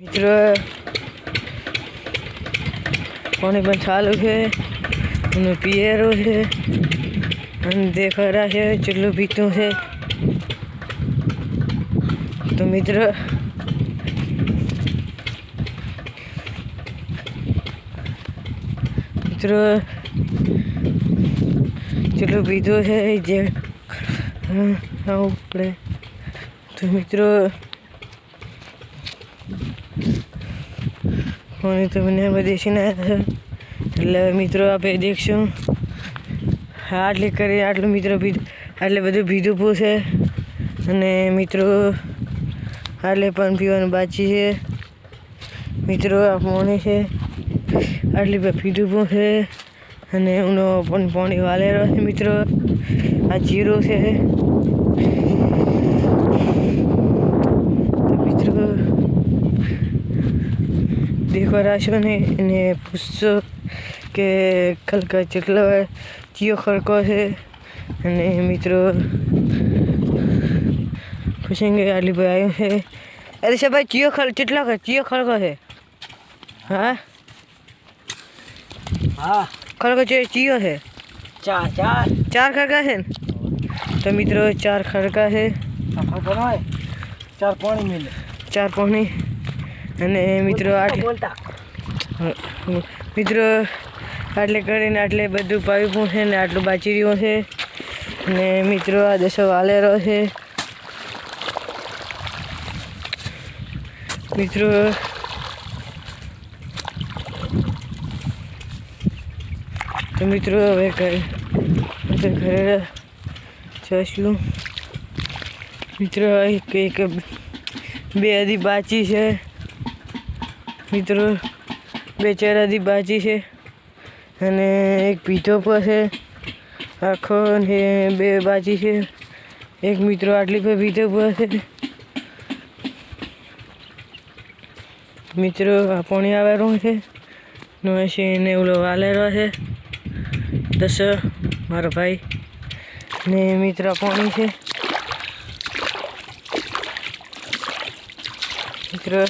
મિત્ર, પાણી પણ ચાલુ છે અને પિયરો છે, અને દેખાડા છે, ચૂલું પીતું છે. તો મિત્ર, મિત્રો, ચૂલું પીધું છે, જે આવું પડે. તો મિત્રો પાણી તમને મને એટલે મિત્રો આપણે દેખશું. આટલી કરી, આટલું મિત્રો આટલે બધું ભીધું પૂછે. અને મિત્રો આટલે પણ પીવાનું બાચી છે. મિત્રો આ પોણી છે. આટલી પર ભીધું પણ છે અને એનો પણ પોણી વાલેરો છે, મિત્રો. આ જીરો છે તો મિત્રો દેખવા રાશો ને એને પૂછશો કે ખલકા કેટલો ચિયો ખડકો છે અને મિત્રો પૂછેંગે આટલી ભાઈ આવ્યો છે અરે સાહેબ ચિયો ખડ કેટલા ચિયો ખડકો છે હા હા ખડકો છે ચિયો છે ચાર ચાર ચાર ખડકા છે તો મિત્રો ચાર ખડકા છે ચાર પાણી મિલે ચાર પાણી અને મિત્રો આટલે મિત્રો આટલે કરીને આટલે બધું પાવ્યું છે ને આટલું બાચી રહ્યું છે. ને મિત્રો આ દસો વાલેરો છે. મિત્રો તો મિત્રો હવે ઘરે ઘરે જશું મિત્રો એક એક બે હજી બાચી છે. મિત્રો, બે ચાર હજી બાચી છે અને એક પીધો પર છે. આખો ને બે બાજી છે. એક મિત્રો આટલી પર પીધો પર છે. મિત્રો, આ પાણી આવેલું છે. નોશી ને ઓલો વાલેરો છે. દસ મારો ભાઈ ને મિત્ર પાણી છે. મિત્ર